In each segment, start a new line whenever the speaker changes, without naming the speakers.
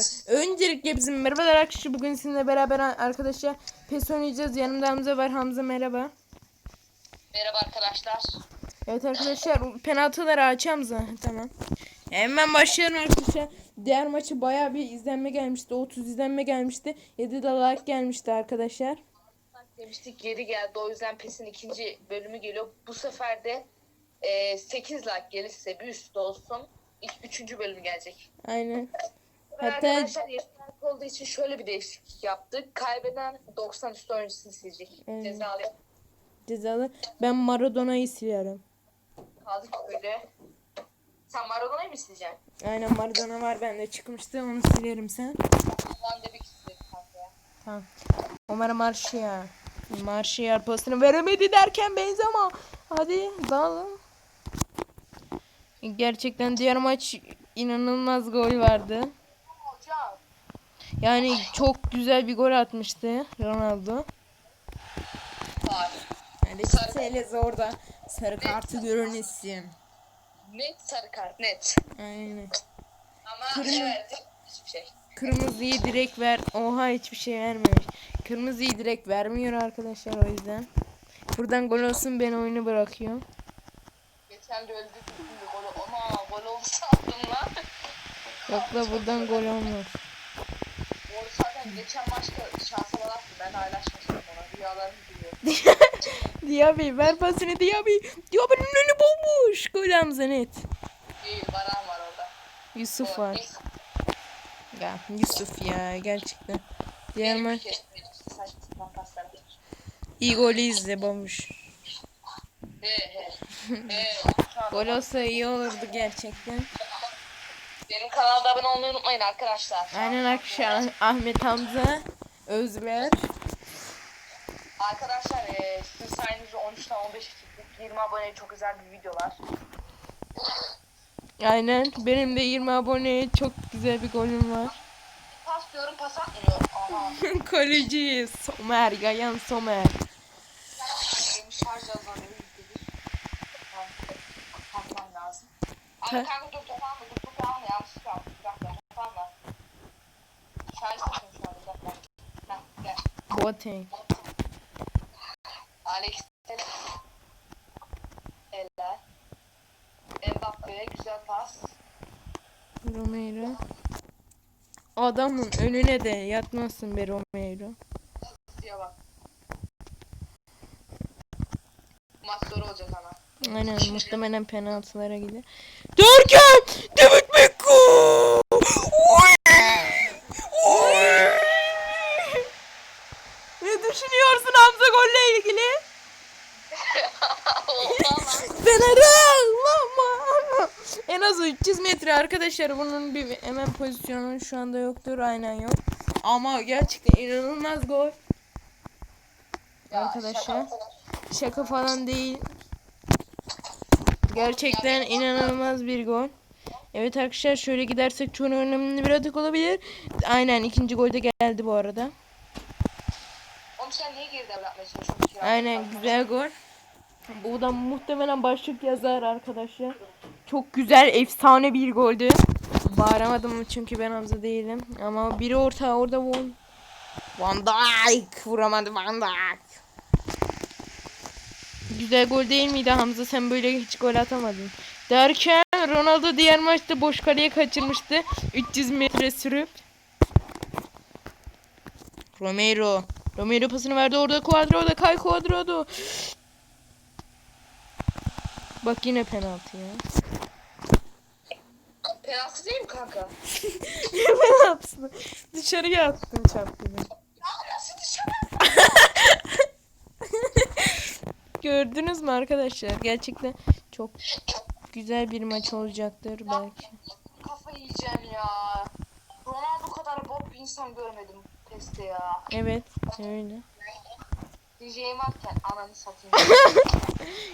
sıfır. Öncelikle bizim merhabalar arkadaşlar. Bugün sizinle beraber arkadaşlar PES oynayacağız. Yanımda Hamza var. Hamza merhaba.
Merhaba arkadaşlar.
Evet arkadaşlar penaltıları aç Hamza. Tamam. Hemen başlayalım arkadaşlar. Diğer maçı bayağı bir izlenme gelmişti. 30 izlenme gelmişti. 7 de like gelmişti arkadaşlar.
Demiştik geri geldi o yüzden PES'in ikinci bölümü geliyor. Bu sefer de e, 8 like gelirse bir üstü olsun. İlk, üçüncü bölümü gelecek.
Aynen.
Hatta... Arkadaşlar yeterli olduğu için şöyle bir değişiklik yaptık. Kaybeden 90 üstü oyuncusunu silecek.
Evet.
Cezalı
Cezalı. Ben Maradona'yı siliyorum.
kaldık böyle. Sen Maradona'yı mı sileceksin?
Aynen Maradona var bende çıkmıştı. Onu silerim sen.
Ben de bir silerim kanka ya.
Tamam. Umarım Marşiya. Marşiya pasını veremedi derken Benzema. Hadi dağılın. Gerçekten diğer maç inanılmaz gol vardı. Yani çok güzel bir gol atmıştı Ronaldo.
Var.
Yani Telles orada sarı kartı görünürsün.
Net sarı kart net.
Aynen.
Ama
Kırmızı-
evet hiçbir şey.
Kırmızıyı direkt ver. Oha hiçbir şey vermemiş. Kırmızıyı direkt vermiyor arkadaşlar o yüzden. Buradan gol olsun ben oyunu bırakıyorum.
Geçen de öldük şimdi golü. Ona gol oldu sandım lan.
Yok da buradan gol olmaz.
Geçen maçta şansa balaktı. Ben paylaşmıştım ona. Rüyalarımı biliyorum.
Diaby ver pasını Diaby. Diaby'nin önü bomboş. Gol Hamza net.
İyi Baran var orada.
Yusuf
O-
var. Ya Yusuf ya gerçekten. Diğer maç
bir.
iyi golü izle bomboş. Gol olsa iyi olurdu gerçekten.
Benim kanalda abone olmayı unutmayın arkadaşlar.
Aynen arkadaşlar Ahmet Hamza Özler.
Arkadaşlar e, sizin sayenizde 13'ten 15 çıktık. 20 aboneye çok güzel bir video var.
Aynen benim de 20 abone çok güzel bir golüm var.
Pas diyorum pas atmıyor. Aha.
Kaleci Somer Gayan Somer.
Benim şarj. Kapatmam lazım. Abi kanka dur mı? Dur dur tamam mı? Yanlışlıkla yaptım. Bir dakika tamam mı? Takıyorum şu an.
Boateng.
Alex. Eller. Mbappe güzel pas.
Romero. Adamın önüne de yatmazsın be Romero.
Maç zor olacak ama.
Aynen muhtemelen penaltılara gider. Derken David Beckham. Oy! Oy! Ne düşünüyorsun Hamza golle ilgili? Fener'e En az 300 metre arkadaşlar bunun bir hemen pozisyonu şu anda yoktur aynen yok. Ama gerçekten inanılmaz gol. Arkadaşlar. Şaka falan değil. Gerçekten inanılmaz bir gol. Evet arkadaşlar şöyle gidersek çok önemli bir atak olabilir. Aynen ikinci gol de geldi bu arada.
Oğlum sen niye geride bırakmaya çalışıyorsun ki ya?
Aynen güzel gol. Bu da muhtemelen başlık yazar arkadaşlar. Çok güzel efsane bir goldü. Bağıramadım çünkü ben Hamza değilim. Ama biri orta orada Van, Van Dijk vuramadı Van Dijk. Güzel gol değil miydi Hamza? Sen böyle hiç gol atamadın. Derken Ronaldo diğer maçta boş kaleye kaçırmıştı. 300 metre sürüp. Romero. Romero pasını verdi orada Cuadrado kay Cuadrado. Bak yine penaltı ya.
Penaltı değil mi kanka?
Ne penaltısı? Dışarıya attın.
Ya nasıl dışarı?
Gördünüz mü arkadaşlar? Gerçekten çok güzel bir maç olacaktır belki.
Kafayı yiyeceğim ya. Ronaldo kadar bot bir insan görmedim teste ya.
Evet öyle.
DJ'im varken ananı satayım.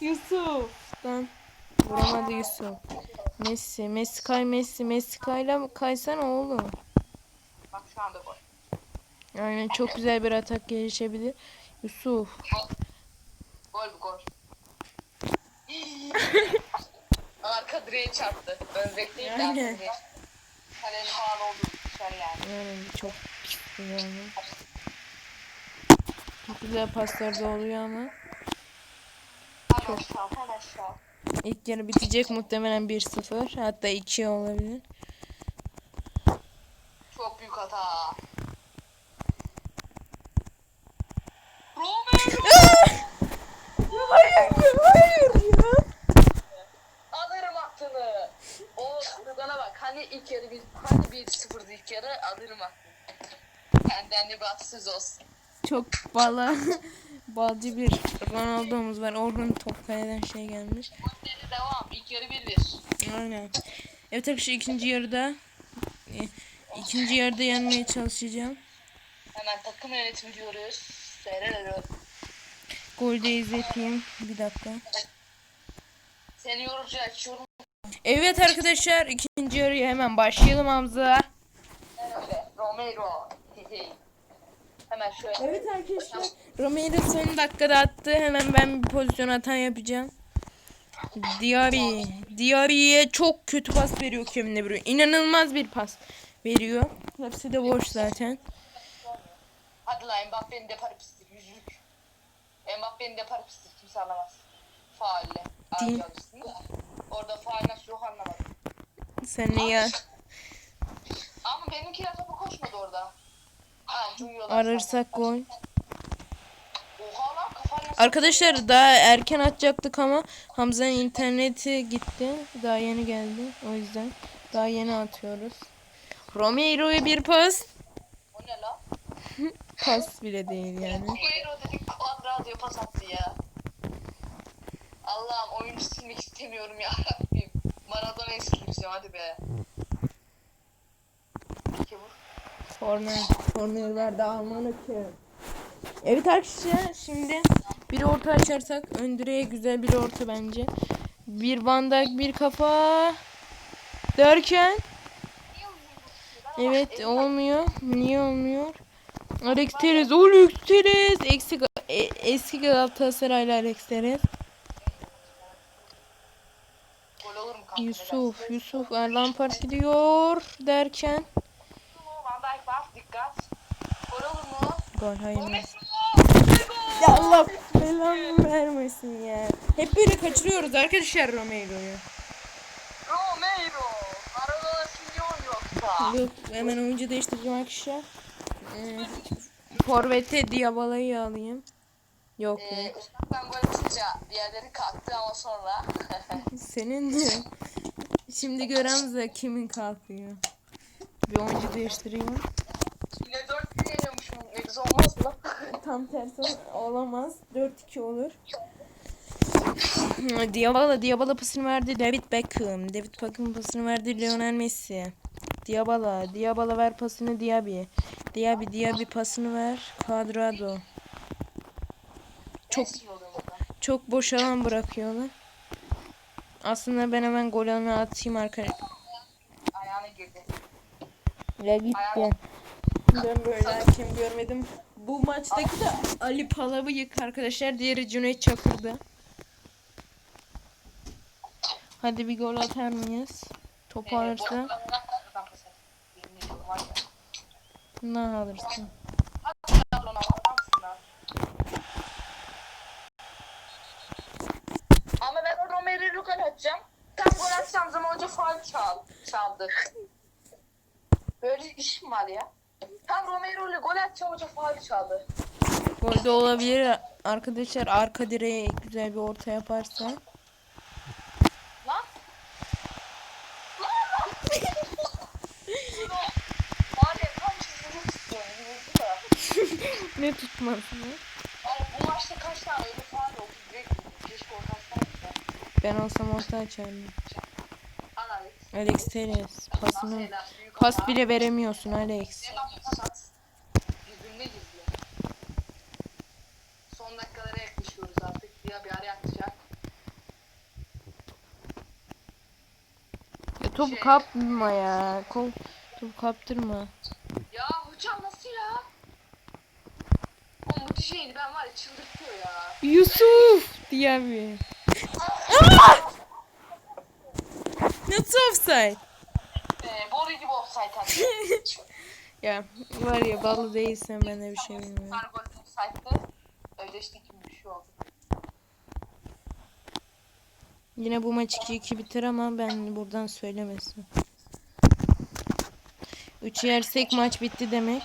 Yusuf'tan vuramadı Yusuf. Messi, Messi kay Messi, Messi kayla kaysana oğlum.
Bak şu anda gol.
Aynen çok güzel bir atak gelişebilir. Yusuf.
Gol bu gol. Arka direğe çarptı. Ön de arka
Aynen.
direğe. Kalenin falan oldu dışarı yani.
Yani çok yani. Çok güzel paslar da oluyor ama.
Hemen aşağı, hemen aşağı.
İlk yarı bitecek muhtemelen 1-0 hatta 2 olabilir.
Çok büyük hata. Romero
Hayır hayır ya.
alırım aklını. O Rugan'a bak. Hani ilk yarı bir hani bir sıfırdı ilk yarı alırım aklını. Bir atsız olsun.
Çok bala balcı bir Ronaldo'muz var. Orhun top kaleden şey gelmiş.
Maçları devam. İlk yarı 1-1.
Aynen. Evet arkadaşlar ikinci yarıda e, ikinci yarıda yenmeye çalışacağım.
Hemen takım yönetimi diyoruz. Seyrederim.
Golde izleteyim. Bir dakika.
Seni yorucu açıyorum.
Evet arkadaşlar ikinci yarıya hemen başlayalım Hamza.
Öyle. Romero. Hemen şöyle.
Evet arkadaşlar. Romero son dakikada attı. Hemen ben bir pozisyon hata yapacağım. Diaby. Diaby'ye çok kötü pas veriyor Kevin De Bruyne. İnanılmaz bir pas veriyor. Hepsi de boş zaten.
Hadi lan Mbappe'nin depar pislik. Yüzlük. Mbappe'nin depar pislik. Kimse anlamaz. Faalle.
Değil.
Orada faal nasıl yok anlamadım.
Sen ne ya?
Ama benimkiler topu koşmadı orada.
Ararsak gol. Arkadaşlar daha erken atacaktık ama Hamza'nın interneti gitti. Daha yeni geldi. O yüzden daha yeni atıyoruz. Romero'ya bir pas.
O ne lan?
Pas bile değil yani.
Romero dedik Cuadrado'ya pas attı ya. Allah'ım oyunu silmek istemiyorum ya Rabbim. Maradona'yı sildireceğim hadi be. İki vur.
Korner. Korner verdi Almanı ki. Evet arkadaşlar şimdi bir orta açarsak ön direğe güzel bir orta bence. Bir Van Dijk bir kafa derken evet olmuyor. Niye olmuyor? Alex Teres, Alex Teres. Eski, e, eski Galatasaraylı Alex Teres. Yusuf, Yusuf, Lampard gidiyor derken
Van Dijk bak dikkat. Gol olur mu?
Gol hayır. Ya Allah belamı vermesin ya. Hep böyle kaçırıyoruz arkadaşlar Romero'yu.
Romero! Maradona siliyor yoksa.
Yok hemen oyuncu değiştireceğim arkadaşlar. Hmm, Forvet'e Diabala'yı alayım. Yok
Ee, uzaktan gol atınca diğerleri kalktı ama sonra
Senin de. Şimdi gören kimin kalkıyor. Bir oyuncu değiştireyim.
Yine 4 gün yeniyormuşum. Ne güzel olmaz mı?
Tam tersi olamaz. 4-2 olur. Diabala, Diabala pasını verdi David Beckham. David Beckham pasını verdi Lionel Messi. Diabala, Diabala ver pasını Diaby. Diaby, Diaby pasını ver Cuadrado. Çok
Çok
boş alan bırakıyorlar. Aslında ben hemen gol alanına atayım arkadaşlar.
Ayağına girdi.
Ya gitti. Ben böyle hakem görmedim. Bu maçtaki de Ali Palabıyık arkadaşlar. Diğeri Cüneyt Çakır'dı. Hadi bir gol atar mıyız? Top alırsa
Adam pas at. Yemin ediyorum var ya.
ne alırsın?
Ama ben Romero'yu gol atacağım. Tam gol atacağım zaman hoca faul çal, çaldı. Böyle işim var ya. Tam Romero ile gol atacağım hoca faul çaldı.
Gol de olabilir arkadaşlar. Arka direğe güzel bir orta yaparsa.
Lan. Lan. Var ya tam
ne tutması?
Bu maçta kaç tane öyle faul oldu? Direkt keşke.
Ben olsam orta açardım.
Al Alex.
Alex Teres pasını pas bile veremiyorsun Alex.
Ne bak pas at. Yüzünde gizli. Son dakikalara yaklaşıyoruz artık. Ya bir araya atacak.
Ya topu
Şey-
kapma ya. Kol, topu kaptırma.
Ya hocam nasıl ya? O bu şeyini ben var ya çıldırtıyor ya.
Yusuf diye bir. Nasıl offside?
Ee, boru gibi offside attı.
Ya var ya ballı değilsen ben de bir şey bilmiyorum.
Tane gol saydı. Ödeştik gibi bir şey oldu.
Yine bu maç 2-2 biter ama ben buradan söylemesin. 3 yersek maç bitti demek.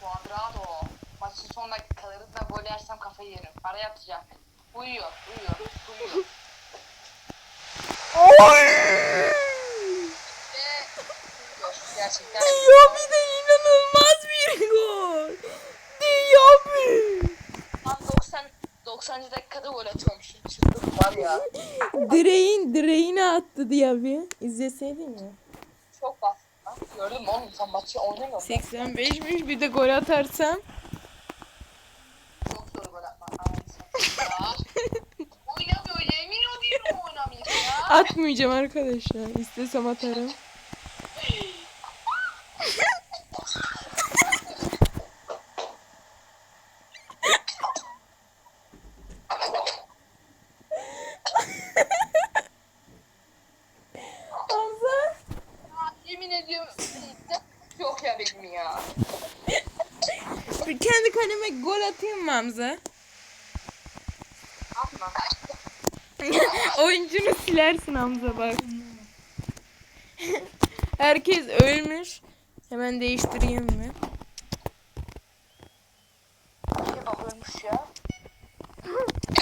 Cuadrado. Maçın son dakikalarında gol yersem kafayı yerim. Araya atacak. Uyuyor, uyuyor, uyuyor. Ve uyuyor. Gerçekten.
Diaby de inanılmaz bir gol. Diaby.
Tam 90 90. dakikada gol atıyormuş. Çıldırdım var ya.
Direğin direğine attı Diaby. İzleseydin ya.
Çok bastı. mü oğlum sen maçı oynamıyor musun?
85'miş bir de gol atarsam.
Çok zor gol atmak. Oynamıyor yemin ediyorum oynamıyor ya.
Atmayacağım arkadaşlar. İstesem atarım. Hamza.
Ya, Yemin ediyorum. Yok ya benim ya.
Bir kendi kaleme gol Hamza?
Atma.
Oyuncunu silersin Hamza bak. Herkes ölmüş. Hemen değiştireyim mi?
Ölmüş ya.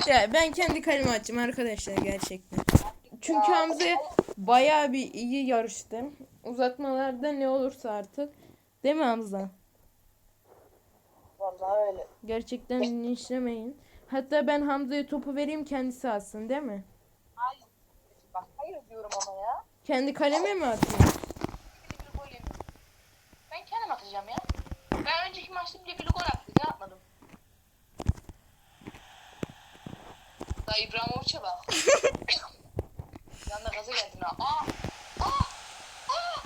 Ya ben kendi kalemi açacağım arkadaşlar gerçekten. Çünkü Hamza bayağı bir iyi yarıştı. Uzatmalarda ne olursa artık. Değil mi Hamza?
Öyle.
Gerçekten linçlemeyin. Hatta ben Hamza'ya topu vereyim kendisi atsın değil mi?
Hayır. Bak hayır diyorum ama ya.
Kendi kaleme mi?
Bir gol yedim. Ben kendim atacağım ya. Ben önceki maçta bile bir gol attım. Ne atmadım? Daha İbrahimovic'e bak. Yanına gaza geldin ha. Aa! Aa! Aa!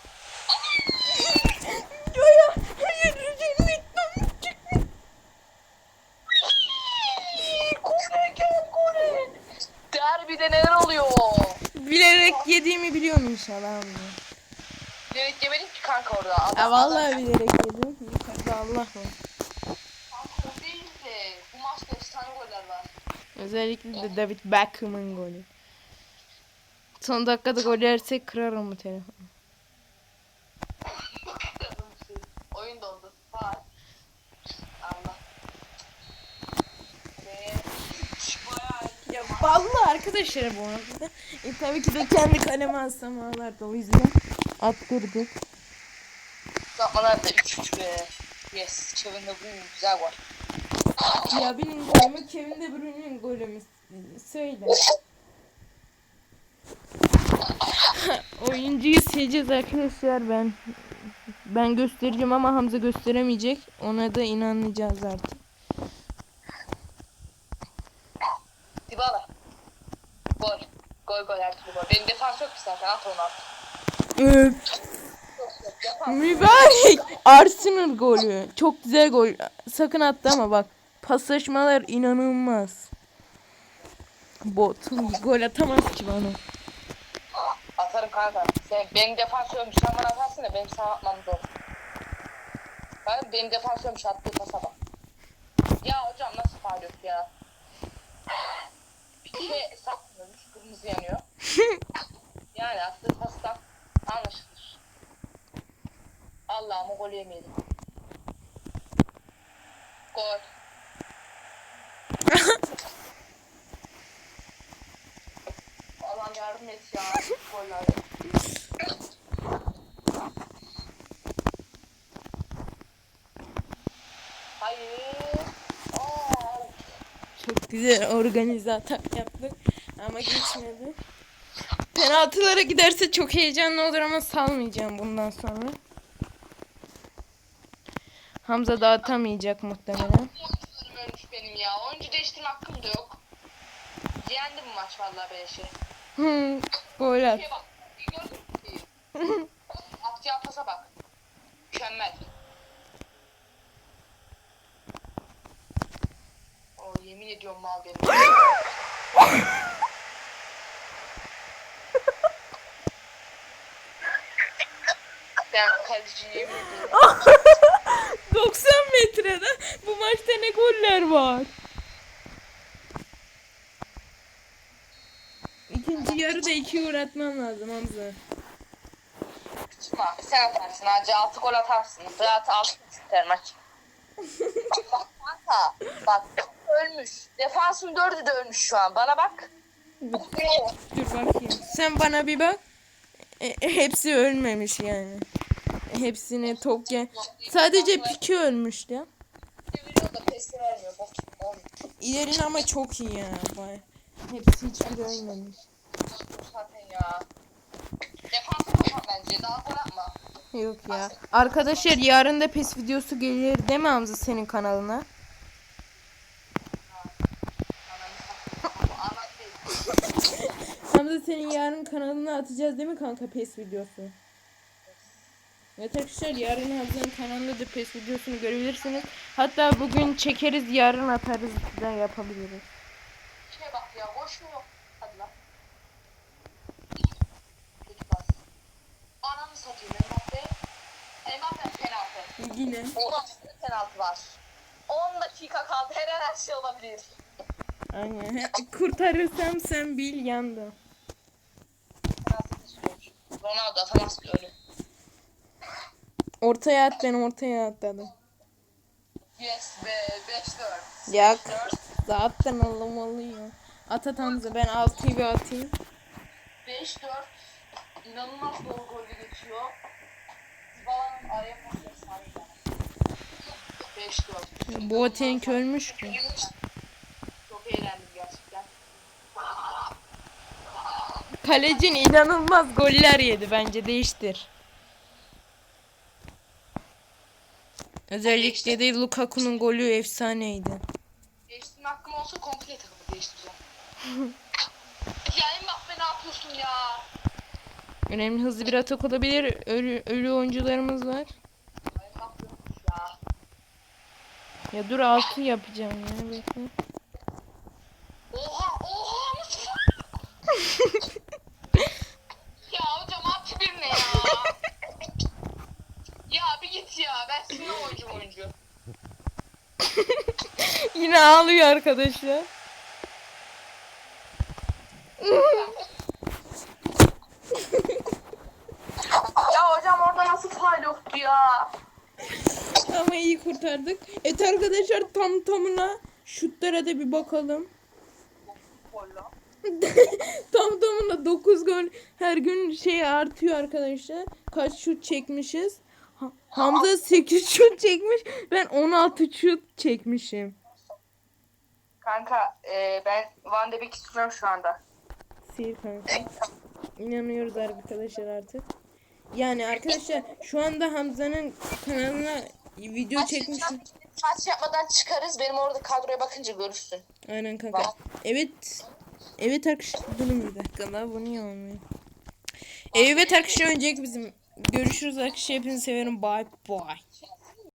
Ya ya hayır cennetten çıkmış.
Kore gel Kore. Derbide neler oluyor?
Bilerek inşallah Hamza.
Demek yemedim ki kanka orada. Adam,
Ya vallahi bilerek yedim. Yukarıda Allah var.
Kanka o değil de. Bu maçta efsane goller var.
Özellikle de David Beckham'ın golü. Son dakikada gol yersek kırarım bu telefonu.
Oyun dondu. Var. Allah. Ve bayağı iyi.
Ya vallahi arkadaşlar bu arada. E, tabii ki de kendi kaleme alsam ağlardı o yüzden attırdık.
Zapmalar da 3-3 be. Yes. Kevin De Bruyne güzel gol.
Ya benim golümü Kevin De Bruyne'nin golü mü? Söyle. Oyuncuyu seçeceğiz arkadaşlar ben. Ben göstereceğim ama Hamza gösteremeyecek. Ona da inanacağız artık.
Dybala. Gol. Gol gol her türlü gol. Benim defans yok ki zaten. At onu at.
Mübarek. Arsenal golü. Çok güzel gol. Sakın attı ama bak. Paslaşmalar inanılmaz. Bot. Gol atamaz ki bana.
Atarım kanka. Sen, benim defans yokmuş. Sen bana atarsın da benim sana atmam zor. Ben benim defans yokmuş. Attığı pasa bak. Ya hocam nasıl faal yok ya? Bir kere sakmıyormuş. Kırmızı yanıyor. yani attığı pastan anlaşılır. Allah'ım o golü yemeyelim. Gol. Allah'ım yardım et ya. Gollerde. Hayır. Aa,
Çok güzel organize atak yaptık. Ama geçmedi. Penaltılara giderse çok heyecanlı olur ama salmayacağım bundan sonra. Hamza da atamayacak muhtemelen.
ölmüş benim ya. Oyuncu değiştirme hakkım da yok. Yendim bu maç vallahi beleşi.
Hı, Gol at.
Mü? Attığı pasa bak. Mükemmel. Yemin ediyorum mal benim. Ben kaleciyim. yemin ediyorum.
90 metrede bu maçta ne goller var. İkinci yarıda iki gol atman lazım Hamza.
Çıkma. Sen atarsın hacı. Altı gol atarsın. Zaten altı biter maç. bak kanka. Bak ölmüş. Defansın dördü de ölmüş şu an. Bana bak.
Dur bakayım. Sen bana bir bak. E, e, hepsi ölmemiş yani. Hepsine top gel. Sadece Piki ölmüş ya. İlerin ama çok iyi ya. Vay. Hepsi hiçbiri ölmemiş. Yok ya. Arkadaşlar yarın da pes videosu gelir değil mi Hamza senin kanalına?
Bu anlat değil.
Hamza senin yarın kanalına atacağız değil mi kanka pes videosu? Evet arkadaşlar yarın Hamza'nın kanalında da pes videosunu görebilirsiniz. Hatta bugün çekeriz yarın atarız da yapabiliriz.
Şeye bak ya. Boş mu yok? Hadi lan. Kötü pas. Ananı satayım Mbappe. Mbappe penaltı.
Yine.
Ona penaltı var. 10 dakika kaldı. Her an her şey olabilir.
Aynen. Kurtarırsam sen bil yandım.
Ronaldo atamaz ki ölü.
Ortaya at ben ortaya atladım.
Yes be 5-4.
Yak.
4
Zaten almalıyım. At at Hamza ben 6'yı bir atayım.
5-4 inanılmaz dolu golle geçiyor. Zibala'nın araya pas efsane. 5-4.
Boateng ölmüş ki.
Çok eğlendim gerçekten.
Kalecin inanılmaz goller yedi bence değiştir. Özellikle de Lukaku'nun golü efsaneydi.
Değiştirme hakkım olsa komple takımı değiştireceğim. ya Mbappe ne yapıyorsun ya?
Önemli hızlı bir atak olabilir. Ölü, ölü oyuncularımız var.
Ya.
Dur 6 yapacağım ya bekle.
Oha oha nasıl? ya hocam at bir ne ya? ya bir git ya ben sinir oyuncu oyuncu.
Yine ağlıyor arkadaşlar.
Ya hocam orada nasıl faal yoktu ya?
Ama iyi kurtardık. Evet arkadaşlar tam tamına şutlara da bir bakalım. Tam tamına 9 gol her gün şey artıyor arkadaşlar. Kaç şut çekmişiz? Ha- Hamza 8 şut çekmiş. Ben 16 şut çekmişim.
Kanka e, ben Van de Beek istiyorum şu anda.
Sihir kanka. İnanıyoruz arkadaşlar artık. Yani arkadaşlar şu anda Hamza'nın kanalına video çekmişim.
Maç yapmadan çıkarız. Benim orada kadroya bakınca görürsün.
Aynen kanka. Evet. Evet arkadaşlar durun bir dakika daha bunu yapmayayım. Evet arkadaşlar öncelikle bizim görüşürüz arkadaşlar hepinizi severim bye bye.